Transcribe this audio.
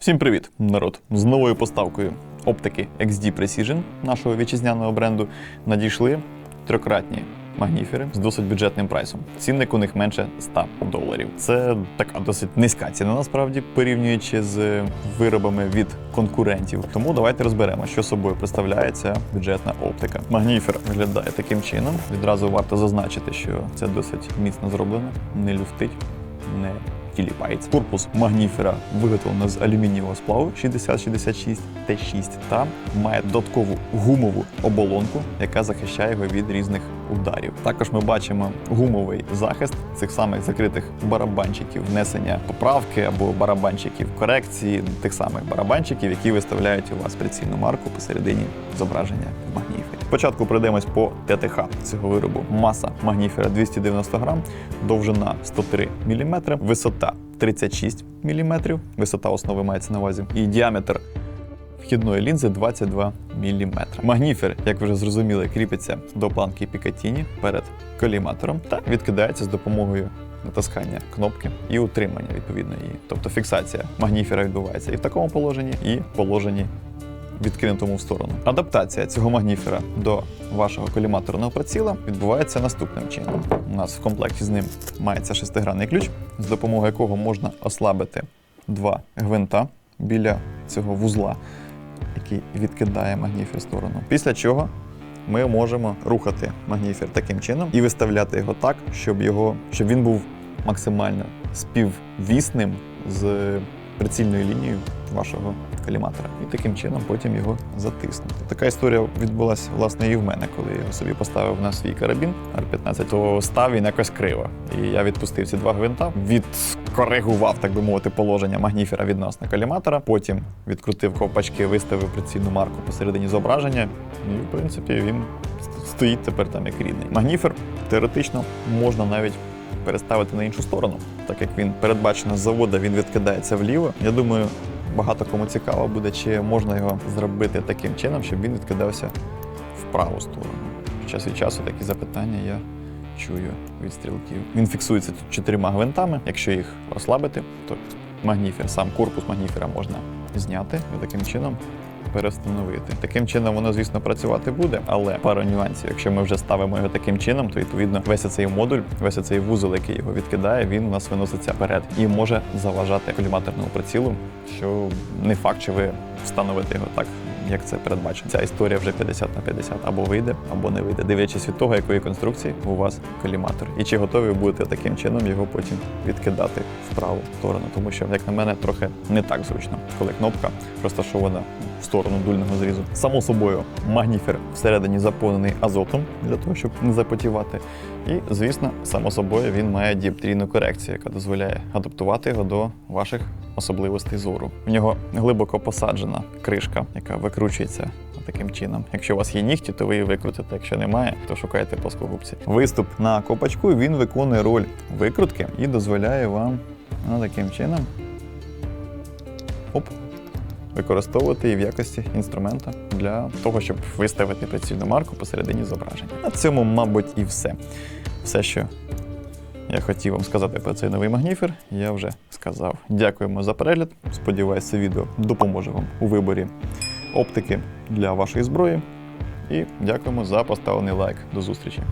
Всім привіт, народ! З новою поставкою оптики XD Precision нашого вітчизняного бренду надійшли трьохкратні магніфери з досить бюджетним прайсом. Цінник у них менше 100 доларів. Це така досить низька ціна, насправді, порівнюючи з виробами від конкурентів. Тому давайте розберемо, що собою представляє ця бюджетна оптика. Магніфер виглядає таким чином. Відразу варто зазначити, що це досить міцно зроблено, не люфтить, не тіліпається. Корпус магніфера виготовлено з алюмінієвого сплаву 6066 Т6 та має додаткову гумову оболонку, яка захищає його від різних ударів. Також ми бачимо гумовий захист цих самих закритих барабанчиків, внесення поправки або барабанчиків корекції тих самих барабанчиків, які виставляють у вас прицільну марку посередині зображення в магніфері. Спочатку пройдемось по ТТХ цього виробу. Маса магніфера 290 грам, довжина 103 мм, висота 36 мм, висота основи мається на увазі, і діаметр вхідної лінзи 22 мм. Магніфер, як ви вже зрозуміли, кріпиться до планки Пікатіні перед коліматором та відкидається з допомогою натискання кнопки і утримання відповідно її. Тобто фіксація магніфера відбувається і в такому положенні, і в положенні відкинутому в сторону. Адаптація цього магніфера до вашого коліматорного приціла відбувається наступним чином. У нас в комплекті з ним мається шестигранний ключ, з допомогою якого можна ослабити два гвинта біля цього вузла, який відкидає магніфер в сторону. Після чого ми можемо рухати магніфер таким чином і виставляти його так, щоб його щоб він був максимально співвісним з прицільною лінією вашого коліматора. І таким чином потім його затиснути. Така історія відбулася власне і в мене, коли я його собі поставив на свій карабін R15, то став він якось криво. І я відпустив ці два гвинта, відкоригував, так би мовити, положення магніфера відносно коліматора. Потім відкрутив ковпачки, виставив прицільну марку посередині зображення. І в принципі він стоїть тепер там як рідний. Магніфер теоретично можна навіть переставити на іншу сторону, так як він передбачено з заводу, він відкидається вліво. Я думаю, багато кому цікаво буде, чи можна його зробити таким чином, щоб він відкидався в праву сторону. Час від часу такі запитання я чую від стрілків. Він фіксується тут чотирма гвинтами. Якщо їх ослабити, то магніфер, сам корпус магніфера можна зняти і таким чином перестановити. Таким чином воно, звісно, працювати буде, але пара нюансів. Якщо ми вже ставимо його таким чином, то відповідно весь цей модуль, весь цей вузол, який його відкидає, він у нас виноситься вперед і може заважати коліматорному прицілу, що не факт, що ви встановите його так. Як це передбачено, ця історія вже 50 на 50 або вийде, або не вийде, дивлячись від того, якої конструкції у вас коліматор, і чи готові будете таким чином його потім відкидати в праву сторону, тому що, як на мене, трохи не так зручно, коли кнопка розташована в сторону дульного зрізу. Само собою, магніфер всередині заповнений азотом для того, щоб не запотівати. І, звісно, само собою він має діоптрійну корекцію, яка дозволяє адаптувати його до ваших особливостей зору. В нього глибоко посаджена кришка, яка викручується таким чином. Якщо у вас є нігті, то ви її викрутите. Якщо немає, то шукайте плоскогубці. Виступ на копачку він виконує роль викрутки і дозволяє вам ну, таким чином оп, використовувати її в якості інструмента для того, щоб виставити прицільну марку посередині зображення. На цьому, мабуть, і все. Все, що я хотів вам сказати про цей новий магніфер, я вже сказав. Дякуємо за перегляд. Сподіваюся, відео допоможе вам у виборі оптики для вашої зброї. І дякуємо за поставлений лайк. До зустрічі!